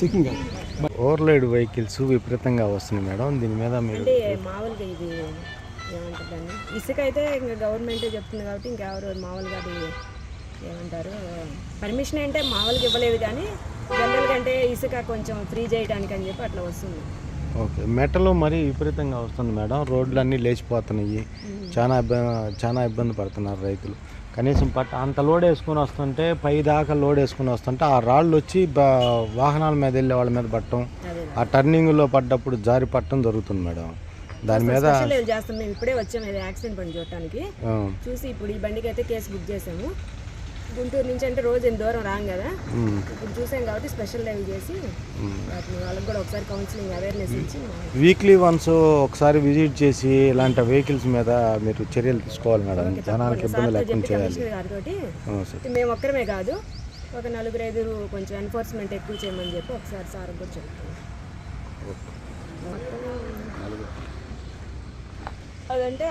Checking overload vehicles విపరీతంగా వస్తున్నాయి madam. దీని మీద మీరు అంటే మామూలుగా ఇది ఇసుక అయితే ఇంకా గవర్నమెంటే చెప్తుంది కాబట్టి ఇంకెవరు మామూలుగా అది ఏమంటారు? పర్మిషన్ అంటే మామూలుగా ఇవ్వలేదు కానీ జనరల్గా అంటే ఇసుక కొంచెం ఫ్రీ చేయడానికి అని చెప్పి అట్లా వస్తుంది. ఓకే. మెటలు మరీ విపరీతంగా వస్తుంది మేడం. రోడ్లు అన్నీ లేచిపోతున్నాయి చాలా ఇబ్బంది చాలా ఇబ్బంది పడుతున్నారు రైతులు. కనీసం పట్ట అంత లోడ్ వేసుకొని వస్తుంటే పై దాకా లోడ్ వేసుకొని వస్తుంటే ఆ రాళ్ళు వచ్చి వాహనాల మీద వెళ్ళే వాళ్ళ మీద పట్టడం ఆ టర్నింగ్లో పడ్డప్పుడు జారి పట్టడం జరుగుతుంది మేడం. దాని మీద చేస్తాం? మేము ఇప్పుడే వచ్చాము యాక్సిడెంట్ పని చూడటానికి. చూసి ఇప్పుడు ఈ బండికి అయితే కేసు బుక్ చేసాము గుంటూరు నుంచి అంటే రోజు ఎంత దూరం రాం కదా. ఇప్పుడు చూసాం కాబట్టి స్పెషల్ లైవ్ చేసి. వాటిని వాళ్ళకి కూడా ఒకసారి కౌన్సిలింగ్ అవేర్నెస్ ఇచ్చి వీక్లీ వన్స్ ఒకసారి విజిట్ చేసి ఇలాంటి వెహికల్స్ మీద మీరు చర్యలు తీసుకోవాలి మేడం. జనాలకు ఇబ్బంది లేకుండా చేయాలి. మేము ఒక్కరమే కాదు ఒక నలుగురు ఐదుగురు కొంచెం ఎన్ఫోర్స్మెంట్ ఎక్కువ చేయమని చెప్పి ఒకసారి సార్ కూడా చెప్తాను అదంటే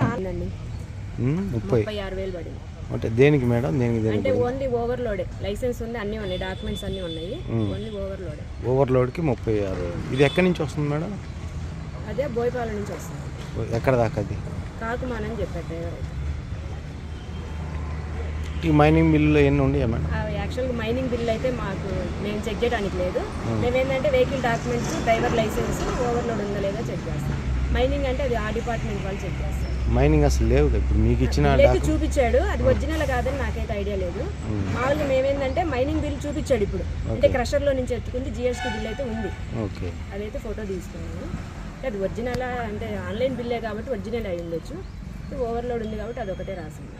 ముప్పై ఆరు వేలు పడింది. అంటే దేనికి మేడం? దేనికి దేనికి అంటే ఓన్లీ ఓవర్లోడే లైసెన్స్ ఉంది అన్నీ ఉన్నాయి డాక్యుమెంట్స్ అన్నీ ఉన్నాయి. ఓన్లీ ఓవర్లోడే ఓవర్లోడ్కి ముప్పై ఆరు. ఇది ఎక్కడి నుంచి వస్తుంది మేడం? అదే బోయపాలెం నుంచి వస్తుంది. ఎక్కడ దాకా అది? కాకుమానని చెప్పారు డ్రైవర్. అయితే ఈ మైనింగ్ బిల్లులో ఎన్ని ఉండేయా మేడం? యాక్చువల్గా మైనింగ్ బిల్ అయితే మాకు మేము చెక్ చేయడానికి లేదు. మేమేంటంటే vehicle documents driver licence overload ఉందా లేదా చెక్ చేస్తాం. మైనింగ్ అంటే అది ఆ డిపార్ట్మెంట్ వాళ్ళు చెక్ చేస్తారు. మైనింగ్ అసలు లేవు. ఇప్పుడు మీకు ఇచ్చిన చూపించాడు. అది ఒరిజినల్ కాదని నాకైతే ఐడియా లేదు. మామూలుగా మేమేందంటే మైనింగ్ బిల్ చూపించాడు ఇప్పుడు. అంటే క్రషర్లో నుంచి ఎత్తుకుంది జిఎస్టీ బిల్ అయితే ఉంది. ఓకే. అదైతే ఫోటో తీసుకున్నాను. అది ఒరిజినల్ అంటే ఆన్లైన్ బిల్లే కాబట్టి ఒరిజినల్ అయి ఉండొచ్చు. ఓవర్లోడ్ ఉంది కాబట్టి అది ఒకటే రాసింది.